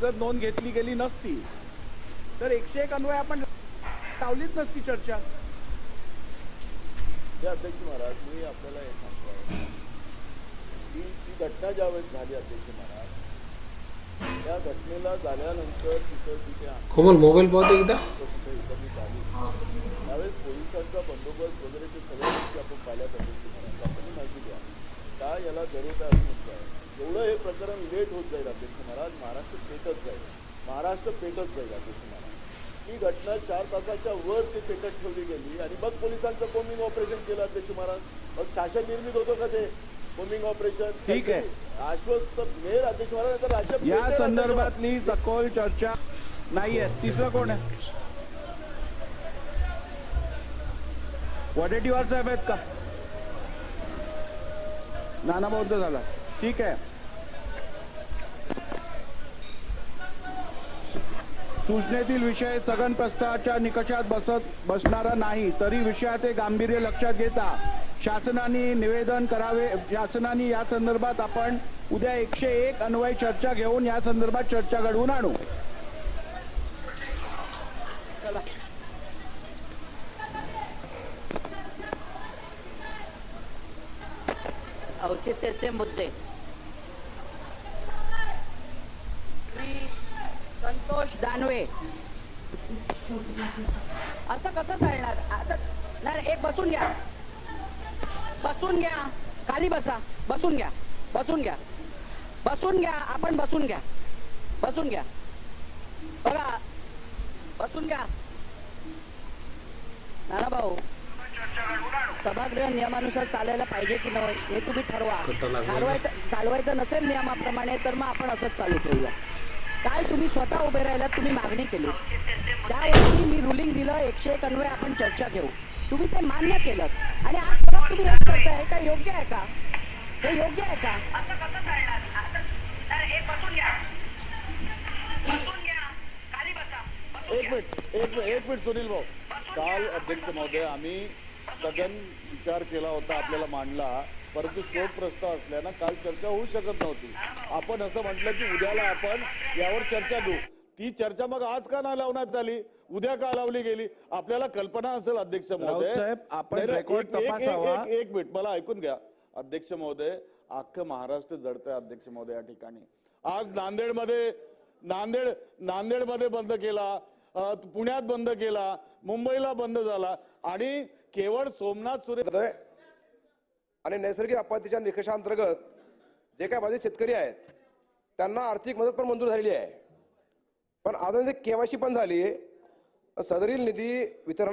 जर नोंद घेतली गेली नसती. तर एकशे एक अन्वय आपण लावलीच नसती चर्चा. अध्यक्ष महाराज मी आपल्याला हे सांगतो की ती घटना ज्यावेळेस झाली अध्यक्ष महाराज त्या घटनेला झाल्यानंतर तिथं तिथे कोमल मोबाईल पाहतो एकदा. झाली त्यावेळेस पोलिसांचा बंदोबस्त वगैरे ते सगळ्या गोष्टी आपण पाहिल्यात अध्यक्ष महाराज आपण माहिती द्या. का याला जरूरत आहे असं म्हणतो आहे एवढं हे प्रकरण लेट होत जाईल अध्यक्ष महाराज. महाराष्ट्र पेटत जाईल. महाराष्ट्र पेटत जाईल अध्यक्ष महाराज. ही घटना चार तासाच्या वर ते पेटत ठेवली गेली. आणि मग पोलिसांचं कोमिंग ऑपरेशन केलं अध्यक्ष महाराज. मग शासन निर्मित होतं का ते कोमिंग ऑपरेशन ठीक आहे. आश्वस्त मिळेल अध्यक्ष महाराज. तर राज्य या. संदर्भातली सखोल चर्चा नाहीये तिसरं कोण आहे? वडेट्टीवार साहेब आहेत का? नाना बौद्ध झाला. ठीक आहे. सूचनेतील विषय स्थगन प्रस्तावाच्या निकषात बसत बसणारा नाही तरी विषयाचे गांभीर्य लक्षात घेता शासनाने निवेदन करावे शासनाने या संदर्भात आपण उद्या एकशे एक अन्वय चर्चा घेऊन या संदर्भात चर्चा घडवून आणू. औचित्याचे मुद्दे. श्री संतोष दानवे. असं कसं चालणार? आता नाही एक बसून घ्या. बसून घ्या. खाली बसा. बसून घ्या. बसून घ्या. बसून घ्या. आपण बसून घ्या. बसून घ्या. बघा. बसून घ्या. नाना भाऊ सभागृह नियमानुसार चालायला पाहिजे की नाही हे तुम्ही ठरवा. चालवायचं चालवायचं नसेल नियमाप्रमाणे तर मग आपण असंच चालू ठेवूया. काय तुम्ही स्वतः उभे राहिला तुम्ही मागणी केली. त्यावेळी मी रुलिंग दिलं एकशे एक अन्वय आपण चर्चा घेऊ. तुम्ही ते मान्य केलं. आणि आज परत तुम्ही हेच करताय हे काय योग्य आहे का? हे योग्य आहे का? एक मिनिट एक मिनिट सुनील भाऊ. काल अध्यक्ष महोदय आम्ही सदन विचार केला होता आपल्याला मांडला. परंतु शोक प्रस्ताव असल्यानं काल चर्चा होऊ शकत नव्हती. आपण असं म्हटलं की उद्याला आपण यावर चर्चा घेऊ. ती चर्चा मग आज का नाही लावण्यात आली? उद्या का लावली गेली? आपल्याला कल्पना असेल अध्यक्ष महोदय. आपण एक- मिनिट मला ऐकून घ्या. अध्यक्ष महोदय अख्खं महाराष्ट्र जडतंय अध्यक्ष महोदय या ठिकाणी. आज नांदेडमध्ये नांदेड नांदेडमध्ये बंद केला पुण्यात बंद केला मुंबईला बंद झाला. आणि केवळ सोमनाथ सुरे आणि नैसर्गिक आपत्तीच्या निकषांतर्गत जे काय बाधित शेतकरी आहेत त्यांना आर्थिक मदत पण मंजूर झालेली आहे. पण आता केवायसी पण झाली. सदरील निधी वितरण